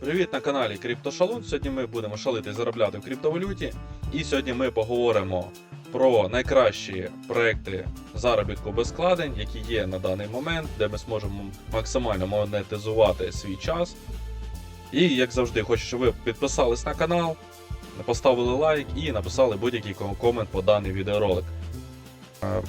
Привіт на каналі CryptoShalon. Сьогодні ми будемо шалити і заробляти в криптовалюті. І сьогодні ми поговоримо про найкращі проекти заробітку без складень, які є на даний момент, де ми зможемо максимально монетизувати свій час. І як завжди, хочу, щоб ви підписались на канал, поставили лайк і написали будь-який комент по даний відеоролик.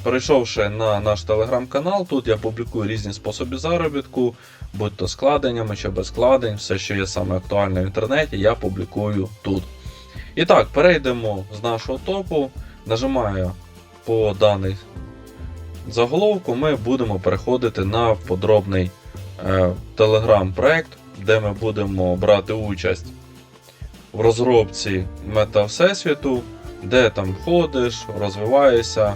Перейшовши на наш телеграм-канал, тут я публікую різні способи заробітку, будь то складеннями чи без складень, все, що є саме актуальне в інтернеті, я публікую тут. І так, перейдемо з нашого топу. Нажимаю по даний заголовку, ми будемо переходити на подробний е, телеграм-проект, де ми будемо брати участь в розробці мета Всесвіту, де там ходиш, розвиваєшся,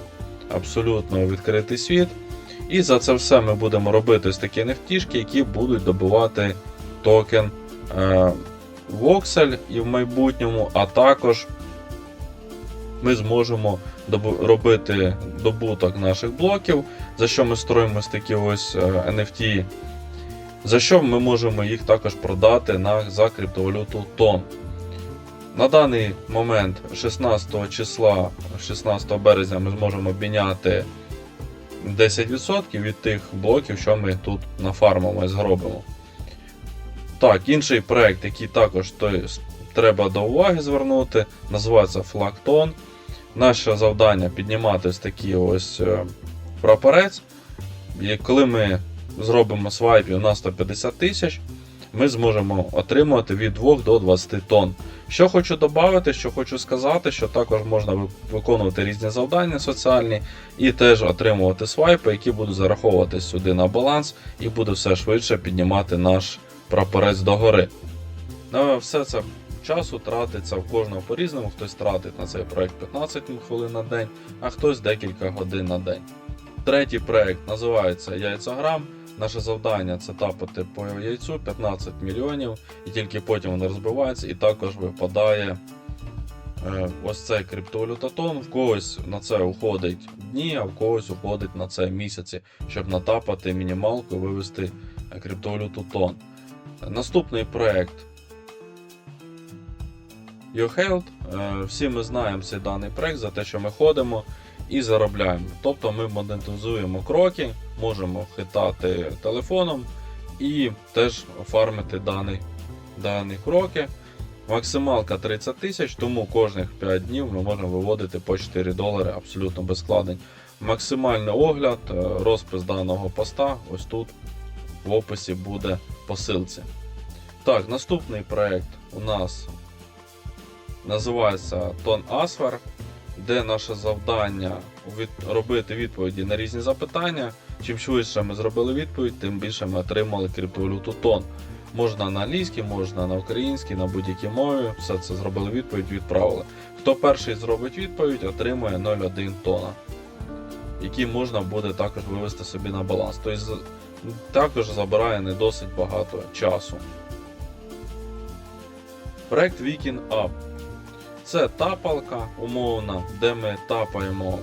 абсолютно відкритий світ. І за це все ми будемо робити ось такі NFT, які будуть добувати токен е, Voxel і в майбутньому, а також ми зможемо робити добуток наших блоків, за що ми строїмо ось такі ось е, NFT, за що ми можемо їх також продати на, за криптовалюту тон. На даний момент 16 числа, 16 березня, ми зможемо обміняти 10% від тих блоків, що ми тут нафармимо і зробимо. Так, інший проект, який також той, треба до уваги звернути, називається Flagton. Наше завдання піднімати ось такий ось е, прапорець. І коли ми зробимо свайпів на 150 тисяч, ми зможемо отримувати від 2 до 20 тонн. Що хочу додати, що хочу сказати, що також можна виконувати різні завдання соціальні і теж отримувати свайпи, які будуть зараховуватись сюди на баланс, і буде все швидше піднімати наш прапорець догори. Ну, все це часу тратиться в кожного по-різному. Хтось тратить на цей проект 15 хвилин на день, а хтось декілька годин на день. Третій проект називається Яйцограм. Наше завдання це тапати по яйцю 15 мільйонів, і тільки потім воно розбивається, і також випадає е, ось цей криптовалютатон. В когось на це уходить дні, а в когось уходить на це місяці, щоб натапати мінімалку і вивести е, криптовалюту тон. Наступний проект YouHealth. Е, Всі ми знаємо цей даний проект за те, що ми ходимо і заробляємо. Тобто ми монетизуємо кроки, можемо хитати телефоном і теж фармити дані, дані кроки. Максималка 30 тисяч, тому кожних 5 днів ми можемо виводити по 4 долари абсолютно без складень. Максимальний огляд, е, розпис даного поста ось тут в описі буде посилці. Так, наступний проект у нас називається Тон Асфер, де наше завдання від... робити відповіді на різні запитання. Чим швидше ми зробили відповідь, тим більше ми отримали криптовалюту тон. Можна на англійській, можна на українській, на будь-якій мові. Все це зробили відповідь, відправили. Хто перший зробить відповідь, отримує 0,1 тона, які можна буде також вивести собі на баланс. Тобто також забирає не досить багато часу. Проект Weekend Up. Це тапалка умовна, де ми тапаємо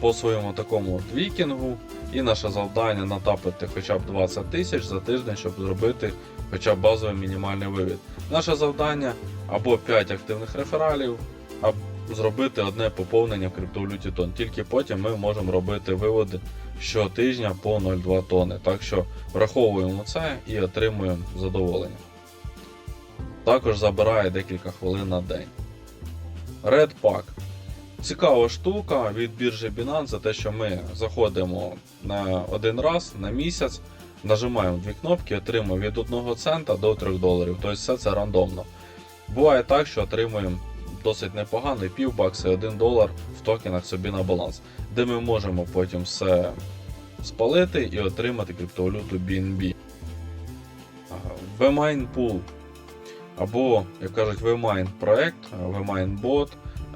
по своєму такому от вікінгу. І наше завдання натапити хоча б 20 тисяч за тиждень, щоб зробити хоча б базовий мінімальний вивід. Наше завдання або 5 активних рефералів, або зробити одне поповнення в криптовалюті тон. Тільки потім ми можемо робити виводи щотижня по 0,2 тони. Так що враховуємо це і отримуємо задоволення. Також забирає декілька хвилин на день. Red Pack. Цікава штука від біржі Binance за те, що ми заходимо на один раз на місяць, нажимаємо дві кнопки, отримуємо від 1 цента до 3 доларів. Тобто все це рандомно. Буває так, що отримуємо досить непоганий півбакса і 1 долар в токенах собі на баланс, де ми можемо потім все спалити і отримати криптовалюту BNB. VMine Pool або, як кажуть, VMine проект, VMine бот.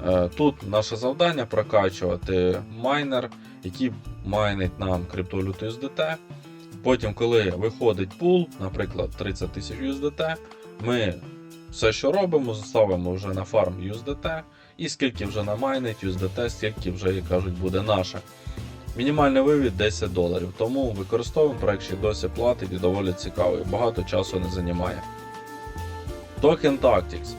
Е, Тут наше завдання прокачувати майнер, який майнить нам криптовалюту USDT. Потім, коли виходить пул, наприклад, 30 тисяч USDT, ми все, що робимо, ставимо вже на фарм USDT, і скільки вже намайнить USDT, стільки вже, як кажуть, буде наше. Мінімальний вивід 10 доларів. Тому використовуємо проект ще досі платить і доволі цікавий. Багато часу не займає. Token Tactics.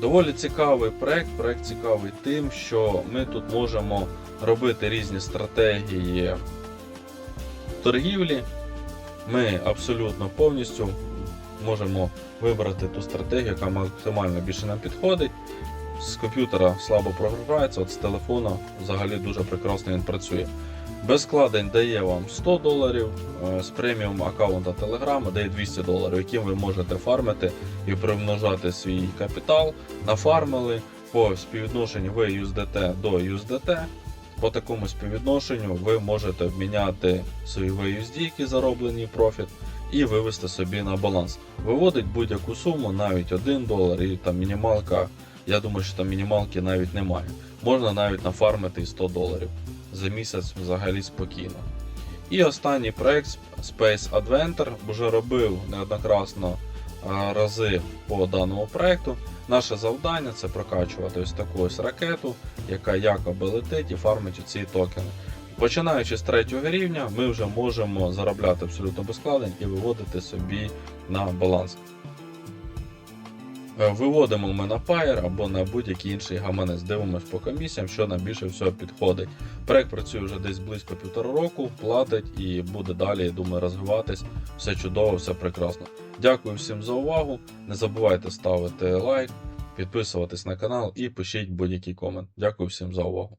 Доволі цікавий проект. Проект цікавий тим, що ми тут можемо робити різні стратегії торгівлі. Ми абсолютно повністю можемо вибрати ту стратегію, яка максимально більше нам підходить. З комп'ютера слабо прогружається, от з телефона взагалі дуже прекрасно він працює. Без складень дає вам 100 доларів, е, з преміум аккаунта Telegram дає 200 доларів, яким ви можете фармити і примножати свій капітал. Нафармили по співвідношенню VUSDT до USDT. По такому співвідношенню ви можете обміняти свої VUSD, які зароблені профіт, і вивести собі на баланс. Виводить будь-яку суму, навіть 1 долар, і там мінімалка. Я думаю, що там мінімалки навіть немає. Можна навіть нафармити і 100 доларів за місяць взагалі спокійно. І останній проект Space Adventure вже робив неоднократно рази по даному проекту. Наше завдання це прокачувати ось таку ось ракету, яка якоби летить і фармить ці токени. Починаючи з третього рівня, ми вже можемо заробляти абсолютно без складень і виводити собі на баланс. Е, Виводимо ми на Pair або на будь-який інший гаманець. Дивимось по комісіям, що нам більше всього підходить. Проект працює вже десь близько півтора року, платить і буде далі, думаю, розвиватись. Все чудово, все прекрасно. Дякую всім за увагу. Не забувайте ставити лайк, підписуватись на канал і пишіть будь-який комент. Дякую всім за увагу.